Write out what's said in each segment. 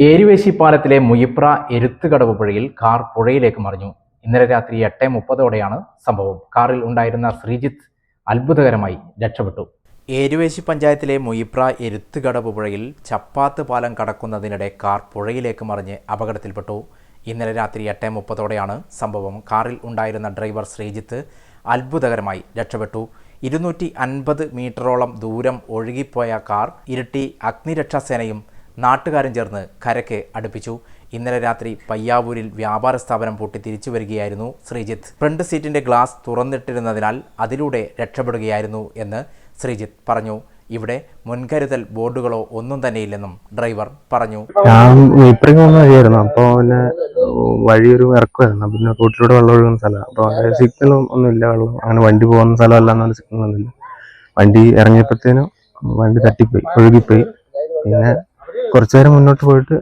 ഏരുവേശി പാലത്തിലെ മുയിപ്ര എരുത്തുകടവ് പുഴയിൽ കാർ പുഴയിലേക്ക് മറിഞ്ഞു. ഇന്നലെ രാത്രി എട്ട് മുപ്പതോടെയാണ് സംഭവം. കാറിൽ ഉണ്ടായിരുന്ന ശ്രീജിത്ത് അത്ഭുതകരമായി രക്ഷപ്പെട്ടു. ഏരുവേശി പഞ്ചായത്തിലെ മുയിപ്ര എരുത്തുകടവ് പുഴയിൽ ചപ്പാത്ത് പാലം കടക്കുന്നതിനിടെ കാർ പുഴയിലേക്ക് മറിഞ്ഞ് അപകടത്തിൽപ്പെട്ടു. ഇന്നലെ രാത്രി എട്ട് മുപ്പതോടെയാണ് സംഭവം. കാറിൽ ഉണ്ടായിരുന്ന ഡ്രൈവർ ശ്രീജിത്ത് അത്ഭുതകരമായി രക്ഷപ്പെട്ടു. ഇരുന്നൂറ്റി അൻപത് മീറ്ററോളം ദൂരം ഒഴുകിപ്പോയ കാർ ഇരട്ടി അഗ്നിരക്ഷാസേനയും നാട്ടുകാരും ചേർന്ന് കരക്ക് അടുപ്പിച്ചു. ഇന്നലെ രാത്രി പയ്യാവൂരിൽ വ്യാപാര സ്ഥാപനം പൊട്ടി തിരിച്ചു വരികയായിരുന്നു ശ്രീജിത്ത്. ഫ്രണ്ട് സീറ്റിന്റെ ഗ്ലാസ് തുറന്നിട്ടിരുന്നതിനാൽ അതിലൂടെ രക്ഷപ്പെടുകയായിരുന്നു എന്ന് ശ്രീജിത്ത് പറഞ്ഞു. ഇവിടെ മുൻകരുതൽ ബോർഡുകളോ ഒന്നും തന്നെയില്ലെന്നും ഡ്രൈവർ പറഞ്ഞു. ഞാൻ ഇപ്പറേക്ക് പോകുന്ന വഴിയായിരുന്നു. അപ്പൊ പിന്നെ വഴി ഒരു ഇറക്കുമായിരുന്നു. പിന്നെ റോട്ടിലൂടെ വെള്ളം ഒഴുകുന്ന സ്ഥലമാണ് അപ്പൊ സിഗ്നലും ഒന്നും ഇല്ല. വെള്ളം അങ്ങനെ വണ്ടി പോകുന്ന സ്ഥലമല്ല എന്നൊരു സിഗ്നൽ ഒന്നുമില്ല വണ്ടി ഇറങ്ങിയപ്പോഴത്തേനും വണ്ടി തട്ടിപ്പോയി ഒഴുകിപ്പോയി. പിന്നെ കുറച്ചു നേരം മുന്നോട്ട് പോയിട്ട്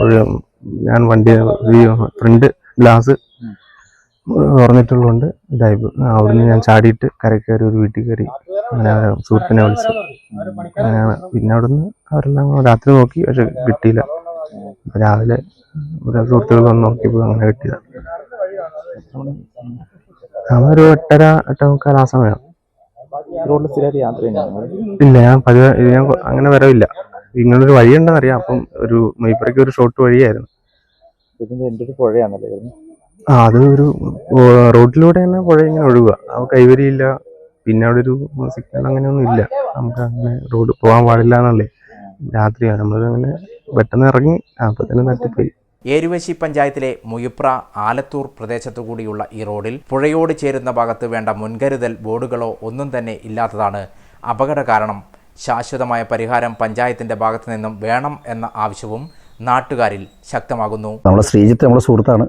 ഒരു- ഞാൻ വണ്ടി ഫ്രണ്ട് ഗ്ലാസ് തുറന്നിട്ടുള്ളതുകൊണ്ട് ഇതായി. അവിടുന്ന് ഞാൻ ചാടിയിട്ട് കരക്കേറി കയറി ഒരു വീട്ടിൽ കയറി അങ്ങനെ സുഹൃത്തിനെ വിളിച്ചു. അങ്ങനെയാണ് പിന്നെ അവിടുന്ന് അവരെല്ലാം രാത്രി നോക്കി പക്ഷെ കിട്ടിയില്ല. രാവിലെ സുഹൃത്തുക്കൾ വന്ന് നോക്കിയപ്പോൾ അങ്ങനെ കിട്ടിയില്ല ഒരു എട്ടര എട്ടേമുക്കാൽ ആ സമയം. റോഡിൽ സ്ഥിരമായിട്ട് യാത്ര ഇല്ല ഞാൻ പതിവ് ഞാൻ അങ്ങനെ വരവില്ല. ഇങ്ങനൊരു വഴിയുണ്ടെന്ന് അറിയാം അപ്പം ഒരു മൈപ്പറയ്ക്ക് ഒരു ഷോർട്ട് വഴിയായിരുന്നു. ഇതിന്റെ എന്റെ ഒരു പുഴയാണല്ലേ ആ അത് ഒരു റോഡിലൂടെ തന്നെ പുഴ ഇങ്ങനെ ഒഴുകുക ആ കൈവരിയില്ല. പിന്നെ അവിടെ ഒരു സിഗ്നൽ അങ്ങനെയൊന്നും ഇല്ല. നമുക്ക് അങ്ങനെ റോഡ് പോകാൻ പാടില്ല എന്നല്ലേ രാത്രിയാണ്. നമ്മൾ അങ്ങനെ പെട്ടെന്ന് ഇറങ്ങി അപ്പൊ തന്നെ തട്ടിപ്പോയി. ഏരുവശി പഞ്ചായത്തിലെ മുയുപ്ര ആലത്തൂർ പ്രദേശത്തുകൂടിയുള്ള ഈ റോഡിൽ പുഴയോട് ചേരുന്ന ഭാഗത്ത് വേണ്ട മുൻകരുതൽ ബോർഡുകളോ ഒന്നും തന്നെ ഇല്ലാത്തതാണ് അപകട കാരണം. ശാശ്വതമായ പരിഹാരം പഞ്ചായത്തിന്റെ ഭാഗത്തു നിന്നും വേണം എന്ന ആവശ്യവും നാട്ടുകാരിൽ ശക്തമാകുന്നു. നമ്മുടെ ശ്രീജിത്ത് നമ്മുടെ സുഹൃത്താണ്.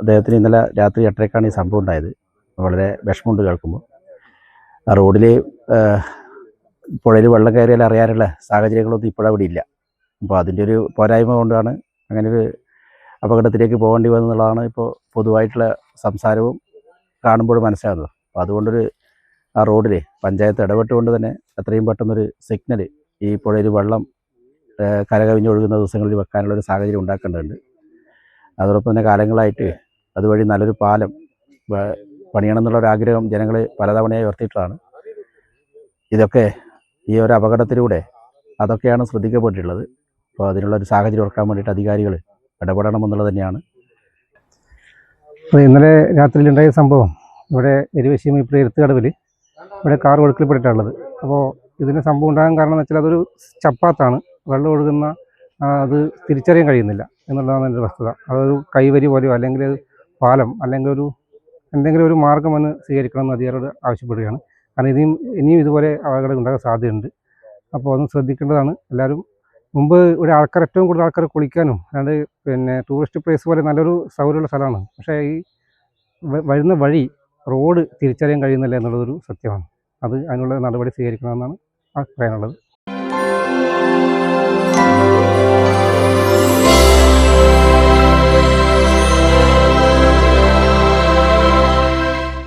അദ്ദേഹത്തിന് ഇന്നലെ രാത്രി എട്ടരക്കാണ് ഈ സംഭവം ഉണ്ടായത്. വളരെ വിഷമമുണ്ട് കേൾക്കുമ്പോൾ. റോഡിൽ പുഴയിൽ വെള്ളം കയറിയാൽ അറിയാനുള്ള സാഹചര്യങ്ങളൊന്നും ഇപ്പോഴവിടെ ഇല്ല. അപ്പോൾ അതിന്റെ ഒരു പോരായ്മ കൊണ്ടാണ് അങ്ങനെ ഒരു അപകടത്തിലേക്ക് പോകേണ്ടി വന്നതെന്നുള്ളതാണ് ഇപ്പോൾ പൊതുവായിട്ടുള്ള സംസാരവും കാണുമ്പോൾ മനസ്സിലാകുന്നത്. അപ്പോൾ അതുകൊണ്ടൊരു ആ റോഡിൽ പഞ്ചായത്ത് ഇടപെട്ടുകൊണ്ട് തന്നെ എത്രയും പെട്ടെന്നൊരു സിഗ്നൽ ഈ പുഴയിൽ വെള്ളം കരകവിഞ്ഞൊഴുകുന്ന ദിവസങ്ങളിൽ വെക്കാനുള്ള ഒരു സാഹചര്യം ഉണ്ടാക്കേണ്ടതുണ്ട്. അതോടൊപ്പം തന്നെ കാലങ്ങളായിട്ട് അതുവഴി നല്ലൊരു പാലം പണിയണം എന്നുള്ള ഒരു ആഗ്രഹം ജനങ്ങൾ പലതവണയായി ഉയർത്തിയിട്ടുള്ളതാണ്. ഇതൊക്കെ ഈ ഒരു അപകടത്തിലൂടെ അതൊക്കെയാണ് ശ്രദ്ധിക്കപ്പെട്ടിട്ടുള്ളത്. അപ്പോൾ അതിനുള്ള ഒരു സാഹചര്യം ഉറക്കാൻ വേണ്ടിയിട്ട് അധികാരികൾ ഇടപെടണമെന്നുള്ളത് തന്നെയാണ്. അപ്പോൾ ഇന്നലെ രാത്രിയിലുണ്ടായ സംഭവം. ഇവിടെ എരുവശിയും ഇപ്പോൾ എരുത്തുകടവിൽ ഇവിടെ കാർ ഒഴുക്കിൽപ്പെട്ടിട്ടുള്ളത്. അപ്പോൾ ഇതിന് സംഭവം ഉണ്ടാകാൻ കാരണം എന്ന് വെച്ചാൽ അതൊരു ചപ്പാത്താണ്. വെള്ളം ഒഴുകുന്ന അത് തിരിച്ചറിയാൻ കഴിയുന്നില്ല എന്നുള്ളതാണ് എന്റെ വസ്തുത. അതൊരു കൈവരി പോലെയോ അല്ലെങ്കിൽ പാലം അല്ലെങ്കിൽ ഒരു എന്തെങ്കിലും ഒരു മാർഗം എന്ന് സ്വീകരിക്കണമെന്ന് അധികാരിയോട് ആവശ്യപ്പെടുകയാണ്. കാരണം ഇനിയും ഇനിയും ഇതുപോലെ അപകടം ഉണ്ടാകാൻ സാധ്യതയുണ്ട്. അപ്പോൾ അതും ശ്രദ്ധിക്കേണ്ടതാണ്. എല്ലാവരും മുമ്പ് ഒരു ആൾക്കാർ ഏറ്റവും കൂടുതൽ ആൾക്കാർ കുളിക്കാനും അല്ലാണ്ട് പിന്നെ ടൂറിസ്റ്റ് പ്ലേസ് പോലെ നല്ലൊരു സൗകര്യമുള്ള സ്ഥലമാണ്. പക്ഷേ ഈ വരുന്ന വഴി റോഡ് തിരിച്ചറിയാൻ കഴിയുന്നില്ല എന്നുള്ളതൊരു സത്യമാണ്. അത് അതിനുള്ള നടപടി സ്വീകരിക്കണമെന്നാണ് പറയാനുള്ളത്.